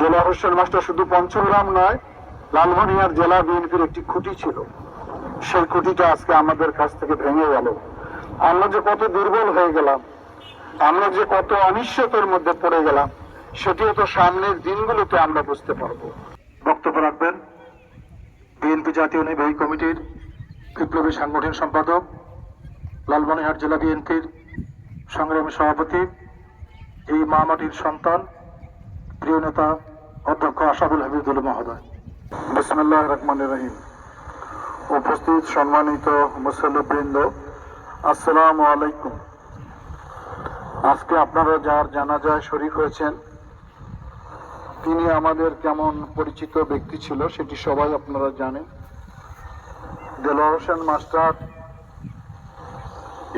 জেলা হোসেন মাস্টার শুধু পঞ্চগ্রাম নয়, লালমনিয়ার জেলা বিএনপির একটি খুঁটি ছিল। সেই খুঁটিটা আজকে আমাদের কাছ থেকে ভেঙে গেল। আমরা যে কত দুর্বল হয়ে গেলাম, আমরা যে কত অনিশ্চয়তার মধ্যে পড়ে গেলাম, সেটিও তো সামনের দিনগুলোতে আমরা বুঝতে পারব। বক্তব্য রাখবেন বিএনপি জাতীয় নির্বাহী কমিটির বিপ্লবী সাংগঠনিক সম্পাদক লালমনিরহাট জেলা বিএনপির সংগ্রামী সভাপতি, এই মামাটির সন্তান প্রিয় নেতা, অধ্যক্ষ আশাবুল হাবিবুল মহোদয়। বিসমুল্লাহ রহমান রহিম। উপস্থিত সম্মানিত মুসল্লিবৃন্দ, আসসালামু আলাইকুম। আজকে আপনারা যার জানাজায় শরীক হয়েছেন, তিনি আমাদের কেমন পরিচিত ব্যক্তি ছিল সেটি সবাই আপনারা জানেন। দেলোয়ার হোসেন মাস্টার,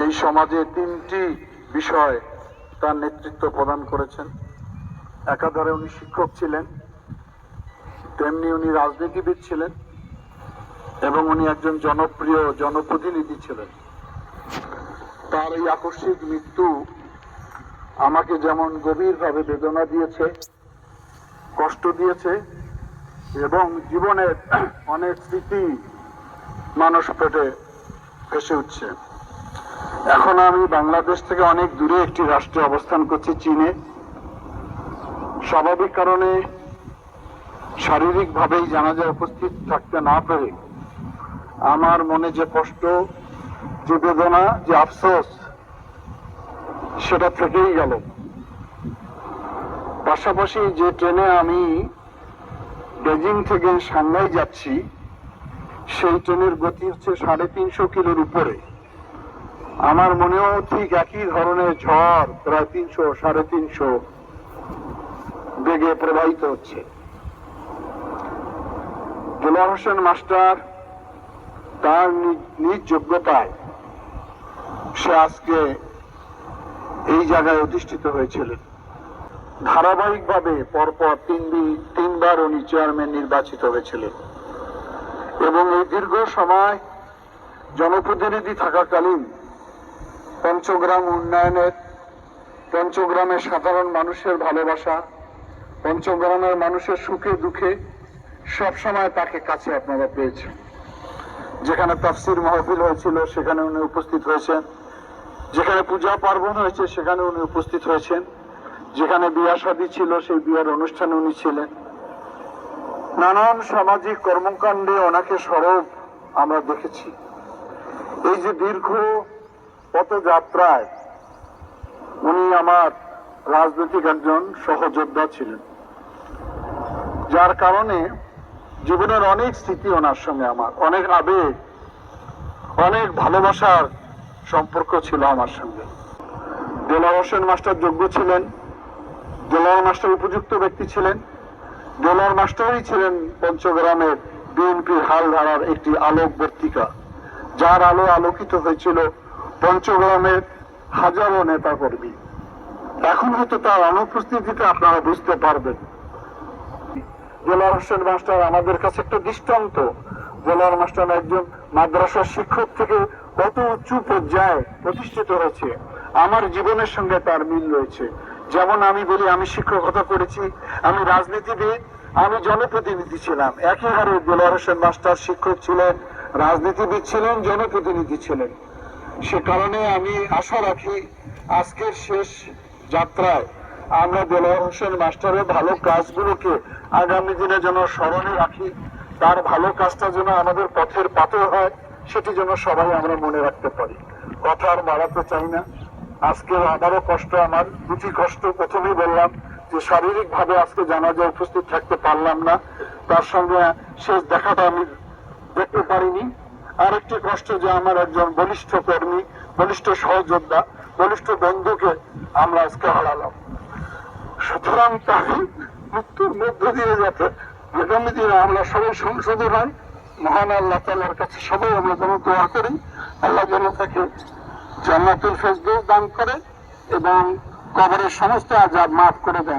এই সমাজে তিনটি বিষয় তার নেতৃত্ব প্রদান করেছেন। একাধারে উনি শিক্ষক ছিলেন, তেমনি উনি রাজনীতিবিদ ছিলেন এবং উনি একজন জনপ্রিয় জনপ্রতিনিধি ছিলেন। তার এই আকস্মিক মৃত্যু আমাকে যেমন গভীরভাবে বেদনা দিয়েছে, কষ্ট দিয়েছে এবং জীবনের অনেক স্মৃতি মানুষ পেটে ভেসে উঠছে। এখন আমি বাংলাদেশ থেকে অনেক দূরে একটি রাষ্ট্রে অবস্থান করছি, চীনে। স্বাভাবিক কারণে শারীরিকভাবেই জানাজায় উপস্থিত থাকতে না পেরে আমার মনে যে কষ্ট, যে বেদনা, যে আফসোস, সেটা থেকেই গেল। পাশাপাশি যে ট্রেনে আমি বেজিং থেকে সাংহাই যাচ্ছি, সেই ট্রেনের গতি হচ্ছে সাড়ে তিনশো কিলোর উপরে। আমার মনেও ঠিক একই ধরনের ঝড়, প্রায় তিনশো, সাড়ে তিনশো বেগে প্রবাহিত হচ্ছে। দুলা হোসেন মাস্টার তার নিজ যোগ্যতায় সে আজকে এই জায়গায় অধিষ্ঠিত হয়েছিলেন। ধারাবাহিকভাবে পরপর তিন তিনবার উনি চেয়ারম্যান নির্বাচিত হয়েছিলেন। এবং এই দীর্ঘ সময় জনপ্রতিনিধি থাকাকালীন পঞ্চগ্রাম উন্নয়নের, পঞ্চগ্রামের সাধারণ মানুষের ভালোবাসা পঞ্চগ্রামের মানুষের সুখে দুঃখে সব সময় তাকে কাছে আপনারা পেয়েছেন। যেখানে তাফসির মাহফিল হয়েছিল, সেখানে উনি উপস্থিত হয়েছেন। যেখানে পূজা পার্বণ হয়েছে, সেখানে উনি উপস্থিত হয়েছেন। যেখানে বিয়া শাদী ছিল, সেই বিয়ার অনুষ্ঠানে উনি ছিলেন। নানান সামাজিক কর্মকাণ্ডে ওনাকে সরব আমরা দেখেছি। এই যে দীর্ঘ পথযাত্রায় উনি আমার রাজনৈতিক একজন সহযোদ্ধা ছিলেন। যার কারণে জীবনের অনেক স্মৃতি ওনার সঙ্গে আমার, অনেক আবেগ, অনেক ভালোবাসার সম্পর্ক ছিল আমার সঙ্গে। দেলোয়ার হোসেন মাস্টার যোগ্য ছিলেন দেলোয়ার মাস্টার উপযুক্ত ব্যক্তি ছিলেন দেলোয়ার মাস্টারই ছিলেন পঞ্চগ্রামের বিএনপির হাল ধারার একটি আলোকবর্তিকা যার আলো আলোকিত হয়েছিল পঞ্চগ্রামের হাজারো নেতা কর্মী এখন হয়তো তার অনুপস্থিতিতে আপনারা বুঝতে পারবেন। জেলার হোসেন মাস্টার আমাদের কাছে একটা দৃষ্টান্ত। জেলার মাস্টার একজন মাদ্রাসার শিক্ষক থেকে কত উঁচু পর্যায়ে প্রতিষ্ঠিত হয়েছে। আমার জীবনের সঙ্গে তার মিল রয়েছে। যেমন আমি বলি, আমি শিক্ষকতা করেছি, আমি রাজনীতিবিদ, আমি জনপ্রতিনিধি ছিলাম। একই হারে জেলার হোসেন মাস্টার শিক্ষক ছিলেন, রাজনীতিবিদ ছিলেন, জনপ্রতিনিধি ছিলেন। সে কারণে আমি আশা রাখি, আজকের শেষ যাত্রায়। আমরা দেলোয়ার হোসেন মাস্টারের ভালো কাজগুলোকে আগামী দিনে যেন স্মরণে রাখি, তার ভালো কাজটা যেন আমাদের পথের পাথর হয়, সেটি যেন সবাই আমরা মনে রাখতে পারি। কথা আর বাড়াতে চাই না। আজকে আবারও কষ্ট আমার, দুটি কষ্ট প্রথমেই বললাম যে শারীরিক ভাবে আজকে জানাজা উপস্থিত থাকতে পারলাম না। তার সঙ্গে শেষ দেখাটা আমি দেখতে পারিনি। আরেকটি কষ্ট যে আমার একজন বলিষ্ঠ কর্মী, বলিষ্ঠ সহযোদ্ধা বলিষ্ঠ বন্ধুকে আমরা আজকে হারালাম। সুতরাং তাকে মৃত্যুর মধ্য দিয়ে যাতে আগামী দিনে আমরা সবাই সংশোধন হয় মহান আল্লাহ তালার কাছে সবাই আমরা যেন দোয়া করি, আল্লাহ যেন তাকে জান্নাতুল ফেসবুক দান করে এবং কবরের সমস্ত আজাব মাফ করে দেন।